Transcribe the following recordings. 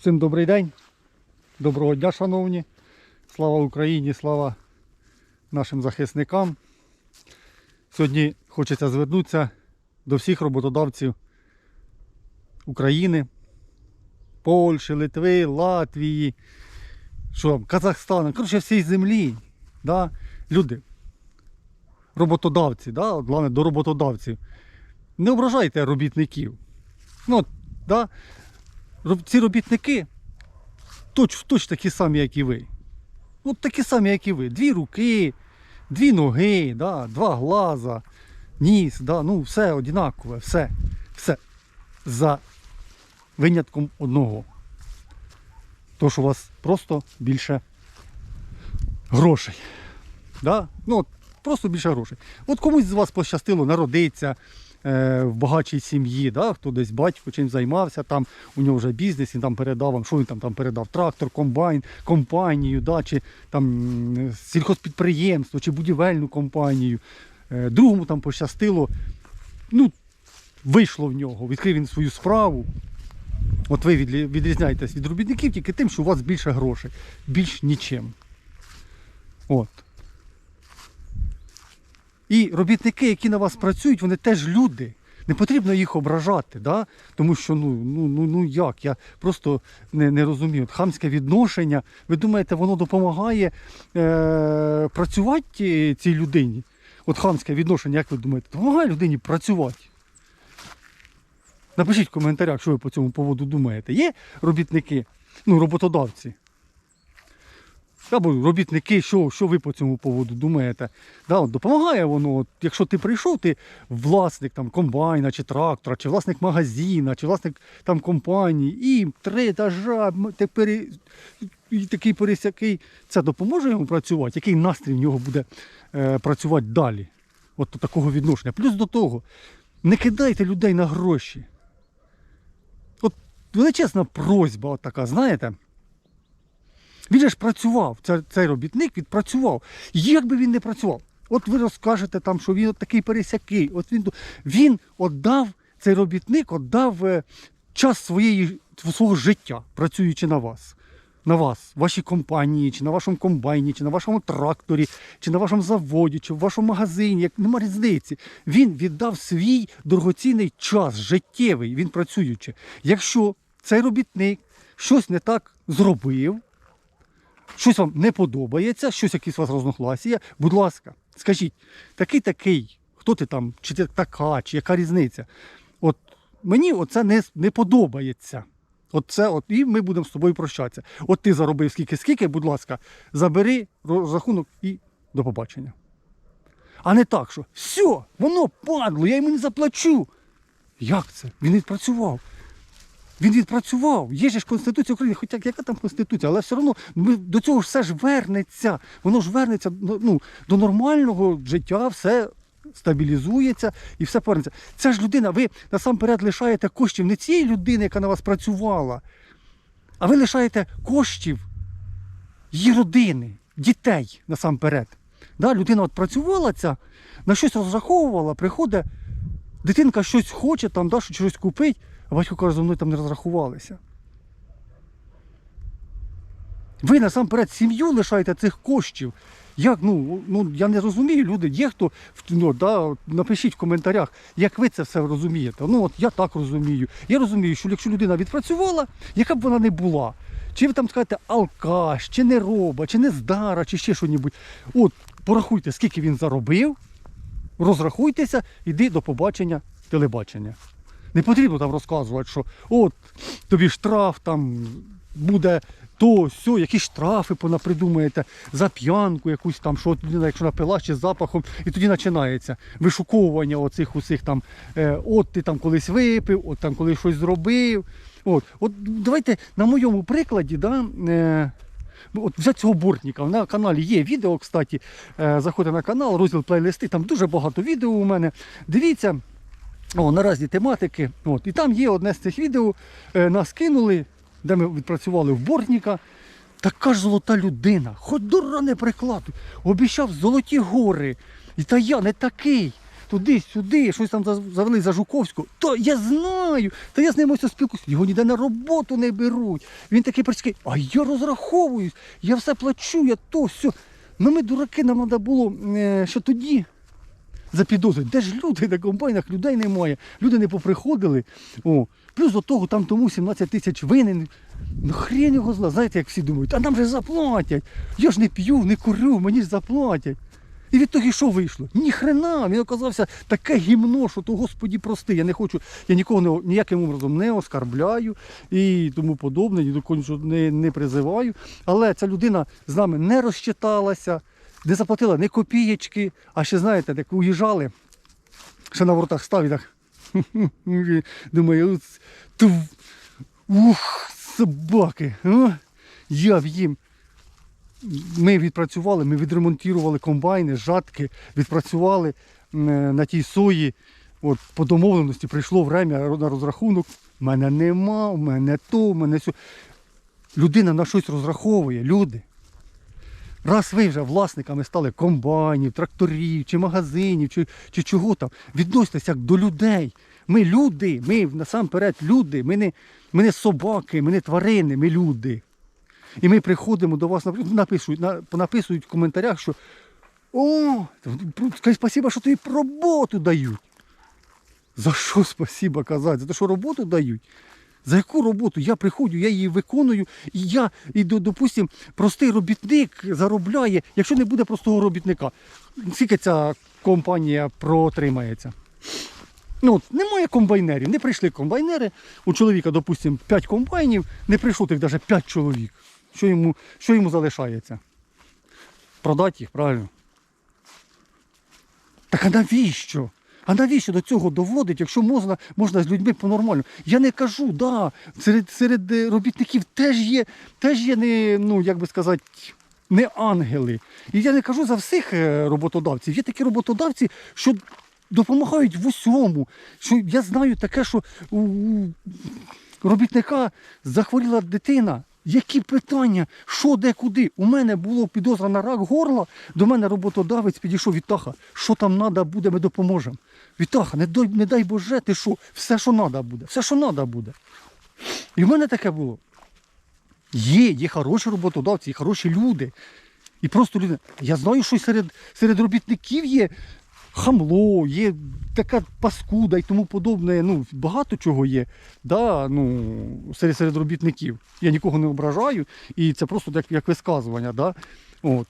Всім добрий день. Доброго дня, шановні. Слава Україні, слава нашим захисникам. Сьогодні хочеться звернутися до всіх роботодавців України, Польщі, Литви, Латвії, що Казахстану, коротше, всій землі. Да? Люди, роботодавці, да? головне, до роботодавців. Не ображайте робітників. Ну, да? Ці робітники точ, точ такі самі, як і ви. От такі самі, як і ви. Дві руки, дві ноги, да, два глаза, ніс, да, ну все однакове, все. Все. За винятком одного. То, що у вас просто більше грошей. Да? Ну, от, просто більше грошей. От комусь з вас пощастило народитися в багатшій сім'ї, да? хто десь батько чим займався, там у нього вже бізнес, він там передав вам, що він там, там передав? Трактор, комбайн, компанію, да? чи там сільхозпідприємство, чи будівельну компанію. Е, другому там пощастило, ну, вийшло в нього, відкрив він свою справу. От ви відрізняєтесь від робітників тільки тим, що у вас більше грошей, більш нічим. От. І робітники, які на вас працюють, вони теж люди. Не потрібно їх ображати, да? тому що ну, ну, ну, ну як, я просто не, не розумію. Хамське відношення, ви думаєте, воно допомагає е, працювати цій людині? От хамське відношення, як ви думаєте, допомагає людині працювати? Напишіть в коментарях, що ви по цьому поводу думаєте. Є робітники, ну, роботодавці? Або робітники, що, що ви по цьому поводу думаєте? Да, допомагає воно, от, якщо ти прийшов, ти власник там, комбайна чи трактора, чи власник магазина, чи власник там, компанії, і три етажа, пере... і такий пересякий, це допоможе йому працювати? Який настрій в нього буде е, працювати далі? От такого відношення. Плюс до того, не кидайте людей на гроші. От величезна просьба от така, знаєте? Він же ж працював, цей, робітник відпрацював. Як би він не працював? От ви розкажете там, що він от такий пересякий. От він, він віддав, цей робітник віддав е, час своєї, свого життя, працюючи на вас. На вас, вашій компанії, чи на вашому комбайні, чи на вашому тракторі, чи на вашому заводі, чи в вашому магазині, як нема різниці. Він віддав свій дорогоцінний час, життєвий, він працюючи. Якщо цей робітник щось не так зробив, щось вам не подобається, щось якісь у вас розногласія, будь ласка, скажіть, такий такий, хто ти там, чи ти така, чи яка різниця? От мені оце не, не подобається. От це, от, і ми будемо з тобою прощатися. От ти заробив скільки, скільки, будь ласка, забери розрахунок і до побачення. А не так, що все, воно падло, я йому не заплачу. Як це? Він відпрацював. Він відпрацював. Є ж Конституція України, хоча яка там Конституція, але все одно ми, до цього ж все ж вернеться. Воно ж вернеться ну, до нормального життя, все стабілізується і все повернеться. Ця ж людина, ви насамперед лишаєте коштів не цієї людини, яка на вас працювала, а ви лишаєте коштів її родини, дітей насамперед. Да, людина от працювала ця, на щось розраховувала, приходить, дитинка щось хоче, там, да, щось купить, батько каже, зо мною там не розрахувалися. Ви насамперед сім'ю лишаєте цих коштів. Як, ну, ну, я не розумію, люди, є хто, ну, да, напишіть в коментарях, як ви це все розумієте. Ну, от я так розумію. Я розумію, що якщо людина відпрацювала, яка б вона не була, чи ви там скажете алкаш, чи не роба, чи не здара, чи ще щось. От, порахуйте, скільки він заробив, розрахуйтеся, іди до побачення телебачення. Не потрібно там розказувати, що от тобі штраф там буде то, сьо, якісь штрафи понапридумаєте за п'янку якусь там, що людина, якщо напила ще з запахом, і тоді починається вишуковування оцих усіх там, е, от ти там колись випив, от там колись щось зробив. От, от давайте на моєму прикладі, да, е, От взяти цього бортника. На каналі є відео, кстати. Е, Заходьте на канал, розділ плейлисти, там дуже багато відео у мене. Дивіться, о, на різні тематики. От. І там є одне з цих відео, е, нас кинули, де ми відпрацювали в бортника. Така ж золота людина, хоч дура не прикладуй, обіцяв золоті гори. І та я не такий. туди-сюди, щось там завели за Жуковську. То я знаю, та я з ним ось спілкуюся. Його ніде на роботу не беруть. Він такий працює, а я розраховуюсь, я все плачу, я то, все. Ну ми дураки, нам треба було, е, що тоді запідозрюють. Де ж люди на комбайнах? Людей немає. Люди не поприходили. О. Плюс до того там тому 17 тисяч винен. Ну хрен його зла. Знаєте, як всі думають, а нам же заплатять. Я ж не п'ю, не курю, мені ж заплатять. І від того, що вийшло? Ні хрена, він оказався таке гімно, що то Господі прости. Я не хочу, я нікого не, ніяким образом не оскарбляю і тому подобне, ні до кого не, не призиваю. Але ця людина з нами не розчиталася, не заплатила ні копієчки, а ще знаєте, як уїжджали, ще на воротах став і так. Думаю, ух, собаки, я б їм. Ми відпрацювали, ми відремонтували комбайни, жатки, відпрацювали на тій сої. От, по домовленості прийшло время на розрахунок. У Мене нема, в мене то, в мене сьо. Людина на щось розраховує, люди. Раз ви вже власниками стали комбайнів, тракторів, чи магазинів, чи, чи чого там, відноситесь як до людей. Ми люди, ми насамперед люди, ми не, ми не собаки, ми не тварини, ми люди. І ми приходимо до вас, напишуть, написують в коментарях, що о, скажи спасибо, що тобі роботу дають. За що спасибо казати? За те, що роботу дають? За яку роботу? Я приходжу, я її виконую, і я, і, до- допустим, простий робітник заробляє, якщо не буде простого робітника, скільки ця компанія протримається? Ну, от, немає комбайнерів, не прийшли комбайнери. У чоловіка, допустимо, 5 комбайнів, не прийшло тих навіть 5 чоловік. Що йому, що йому залишається? Продати їх, правильно? Так а навіщо? А навіщо до цього доводить, якщо можна, можна з людьми по-нормальному? Я не кажу, да, серед, серед е, робітників теж є, теж є не, ну, як би сказати, не ангели. І я не кажу за всіх е, роботодавців. Є такі роботодавці, що допомагають в усьому. Що я знаю таке, що у робітника захворіла дитина. Які питання? Що, де, куди? У мене було підозра на рак горла, до мене роботодавець підійшов Вітаха. Що там треба буде, ми допоможемо. Вітаха, не дай, не дай Боже, ти що, все, що треба буде, все, що треба буде. І в мене таке було. Є, є хороші роботодавці, є хороші люди. І просто люди. Я знаю, що серед, серед робітників є хамло, є така паскуда і тому подобне. Ну, багато чого є да, ну, серед, серед робітників. Я нікого не ображаю, і це просто як, як висказування. Да? От.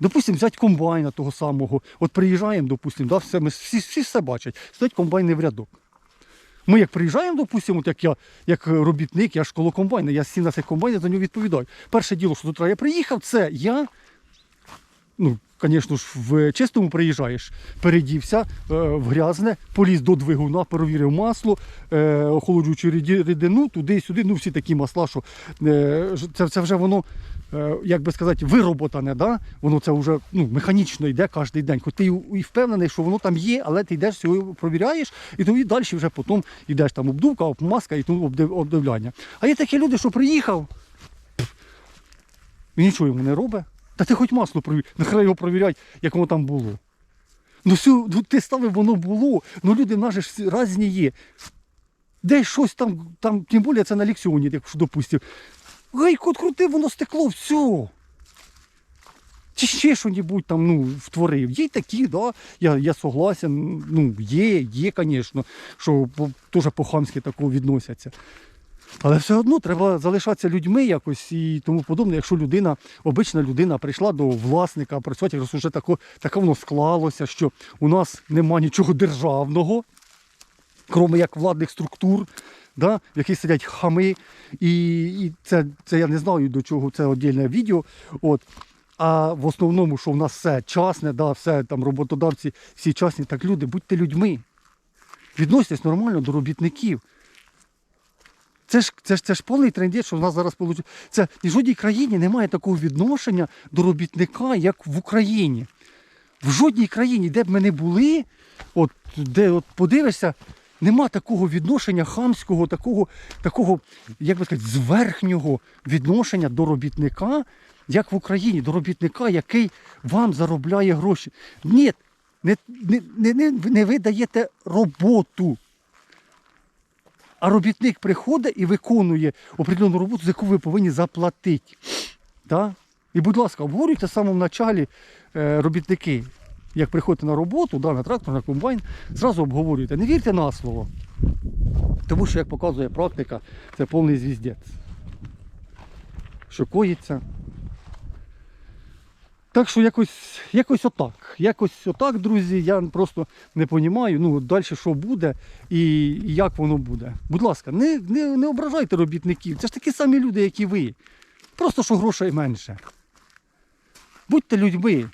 Допустимо, взяти комбайна того самого. От приїжджаємо, допустимо, да, все, всі, всі все бачать, стоять комбайни в рядок. Ми як приїжджаємо, допустимо, як я, як робітник, я ж коло комбайна, я сів на цей комбайн, я за нього відповідаю. Перше діло, що тут я приїхав, це я, ну, звісно ж, в чистому приїжджаєш, передівся е, в грязне, поліз до двигуна, перевірив масло, е, охолоджуючи рідину, туди-сюди, ну всі такі масла, що е, це, це вже воно, як би сказати, вироботане, да? воно це вже ну, механічно йде кожен день. Хоч ти і- впевнений, що воно там є, але ти йдеш сьогодні провіряєш, і тоді далі вже потім йдеш там обдувка, обмазка і тому обдивляння. А є такі люди, що приїхав, і нічого йому не робить. Та ти хоч масло провір, нехай його провіряй, як воно там було. Ну, всю, ну ти ставив, воно було. Ну люди в нас ж різні є. Десь щось там, там, тим більше це на ліксіоні, якщо допустив. Гайку крутив, воно стекло, все. Чи ще що-небудь там ну, втворив. Є такі, да, я, я согласен. Ну, є, є, звісно, що теж по-хамськи такого відносяться. Але все одно треба залишатися людьми якось і тому подобне, якщо людина, обична людина прийшла до власника працювати, якщо вже тако, таке воно склалося, що у нас нема нічого державного, крім як владних структур, да, в яких сидять хами. І, і це, це я не знаю до чого це віддільне відео. От. А в основному, що в нас все частне, да, все там роботодавці, всі частні, так люди, будьте людьми. Відноситесь нормально до робітників. Це ж, це ж, це ж повний трендець, що в нас зараз виходить. Це в жодній країні немає такого відношення до робітника, як в Україні. В жодній країні, де б ми не були, от, де от подивишся, нема такого відношення хамського, такого, такого, як би сказати, зверхнього відношення до робітника, як в Україні, до робітника, який вам заробляє гроші. Ні, не, не, не, не ви даєте роботу. А робітник приходить і виконує определену роботу, за яку ви повинні заплатити. Да? І, будь ласка, обговорюйте в самому началі е, робітники. Як приходите на роботу, да, на трактор, на комбайн, зразу обговорюйте. Не вірте на слово. Тому що, як показує практика, це повний звіздець. Що коїться. Так що якось, якось отак. Якось отак, друзі, я просто не розумію, ну, далі що буде і, як воно буде. Будь ласка, не, не, не ображайте робітників. Це ж такі самі люди, як і ви. Просто що грошей менше. Будьте людьми.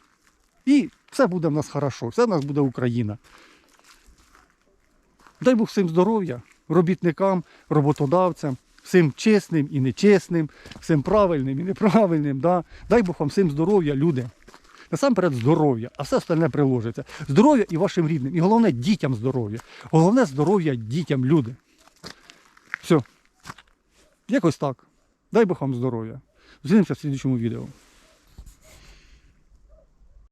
І все буде в нас хорошо, все в нас буде Україна. Дай Бог всім здоров'я, робітникам, роботодавцям, всім чесним і нечесним, всім правильним і неправильним. Да? Дай Бог вам всім здоров'я, люди. Насамперед здоров'я, а все остальне приложиться. Здоров'я і вашим рідним. І головне дітям здоров'я. Головне здоров'я дітям, люди. Все. Якось так. Дай Бог вам здоров'я. Зустрінемося в слідчому відео.